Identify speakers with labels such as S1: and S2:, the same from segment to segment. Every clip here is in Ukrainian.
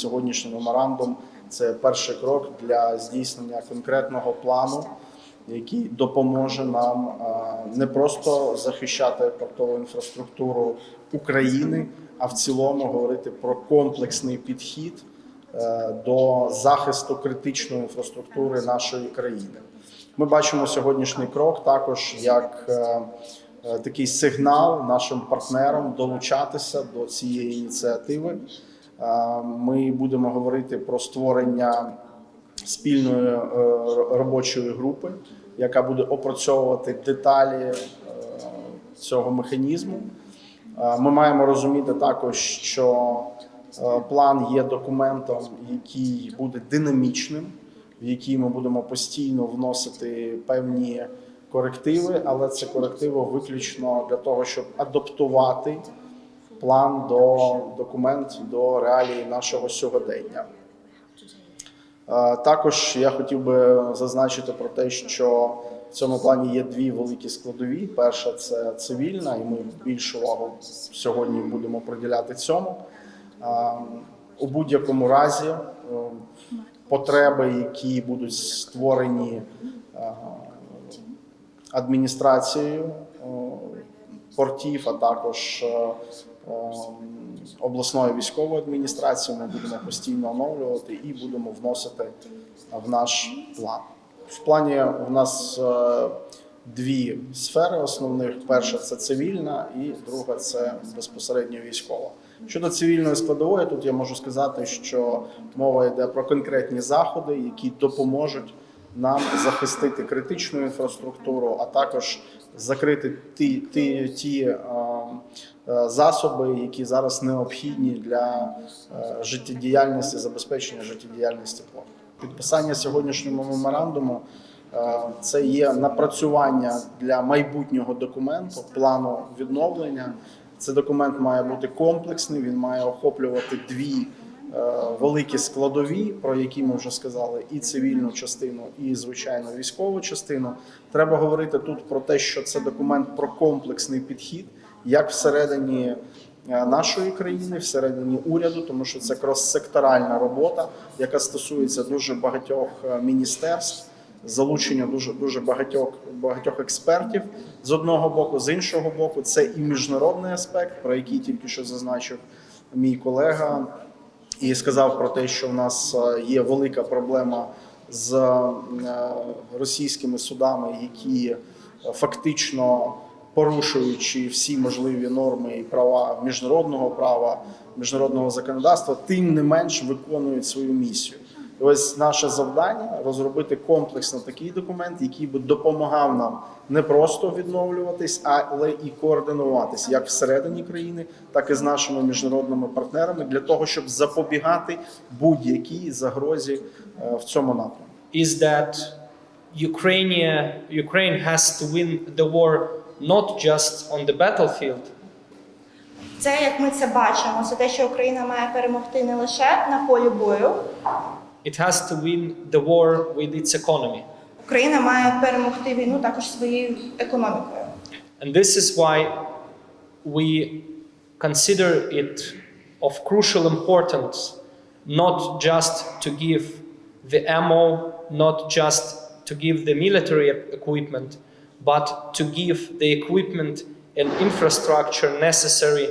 S1: сьогоднішній меморандум це перший крок для здійснення конкретного плану, який допоможе нам не просто захищати портову інфраструктуру України, а в цілому говорити про комплексний підхід е, до захисту критичної інфраструктури нашої країни. Ми бачимо сьогоднішній крок також як е, е, такий сигнал нашим партнерам долучатися до цієї ініціативи. Е, Ми будемо говорити про створення спільної е, робочої групи, яка буде опрацьовувати деталі е, цього механізму. Ми маємо розуміти також, що план є документом, який буде динамічним, в який ми будемо постійно вносити певні корективи, але це корективи виключно для того, щоб адаптувати план до документ до реалії нашого сьогодення. Е, Також я хотів би зазначити про те, що в цьому плані є дві великі складові. Перша це цивільна, і ми більшу увагу сьогодні будемо приділяти цьому. Е, У будь-якому разі е, потреби, які будуть створені адміністрацією портів, а також обласною військовою адміністрацією, ми будемо постійно оновлювати і будемо вносити в наш план. В плані у нас е, дві сфери основних: перша це цивільна, і друга це безпосередньо військова. Щодо цивільної складової, тут я можу сказати, що мова йде про конкретні заходи, які допоможуть нам захистити критичну інфраструктуру, а також закрити ті, ті, ті е, е, засоби, які зараз необхідні для е, життєдіяльності, забезпечення життєдіяльності порту. Підписання сьогоднішнього меморандуму е, це є напрацювання для майбутнього документу, плану відновлення. Цей документ має бути комплексний, він має охоплювати дві е, великі складові, про які ми вже сказали, і цивільну частину, і звичайно військову частину. Треба говорити тут про те, що це документ про комплексний підхід, як всередині е, нашої країни, всередині уряду, тому що це крос-секторальна робота, яка стосується дуже багатьох е, міністерств. Залучення дуже дуже багатьох багатьох експертів з одного боку, з іншого боку, це і міжнародний аспект, про який тільки що зазначив мій колега, і сказав про те, що в нас е, є велика проблема з російськими судами, які фактично порушуючи всі можливі норми і права міжнародного права, міжнародного законодавства, тим не менш виконують свою місію. І ось наше завдання розробити комплексно такий документ, який би допомагав нам не просто відновлюватись, але і координуватись як всередині країни, так і з нашими міжнародними партнерами для того, щоб запобігати будь-якій загрозі е, в цьому напрямку.
S2: is that Ukraine, Ukraine has to win the war not just on the battlefield,
S3: Це як ми це бачимо, це те, що Україна має перемогти не лише на полі бою.
S2: it has to win the war with its economy.
S3: Україна має перемогти війну також своєю економікою.
S2: And this is why we consider it of crucial importance not just to give the ammo, not just to give the military e- equipment, but to give the equipment and infrastructure necessary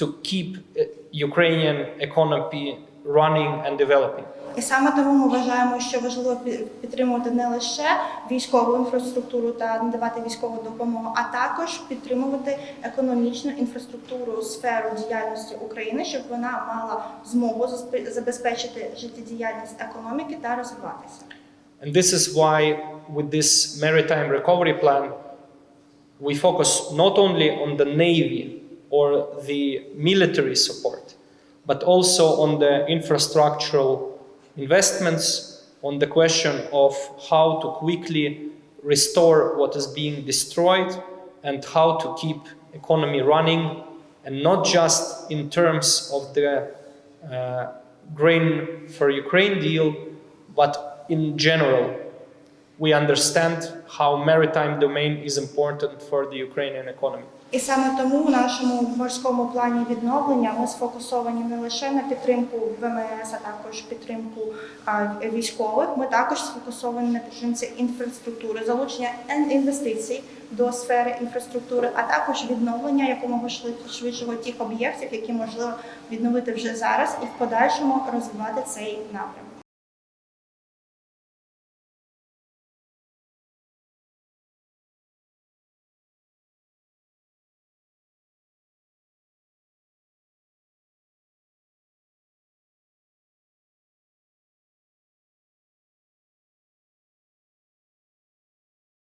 S2: to keep uh, Ukrainian economy running and developing.
S3: І саме тому ми вважаємо, що важливо пі- підтримувати не лише військову інфраструктуру та надавати військову допомогу, а також підтримувати економічну інфраструктуру, сферу діяльності України, щоб вона мала змогу забезпечити життєдіяльність економіки та розвиватися.
S2: And this is why, with this maritime recovery plan, we focus not only on the navy or the military support, but also on the infrastructural investments, on the question of how to quickly restore what is being destroyed and how to keep economy running and not just in terms of the uh, grain for Ukraine deal, but in general, we understand how maritime domain is important for the Ukrainian economy.
S3: І саме тому в нашому морському плані відновлення ми сфокусовані не лише на підтримку ВМС, а також підтримку а, військових. Ми також сфокусовані на підтримці інфраструктури, залучення інвестицій до сфери інфраструктури, а також відновлення якомога швидшого тих об'єктів, які можливо відновити вже зараз, і в подальшому розвивати цей напрямок.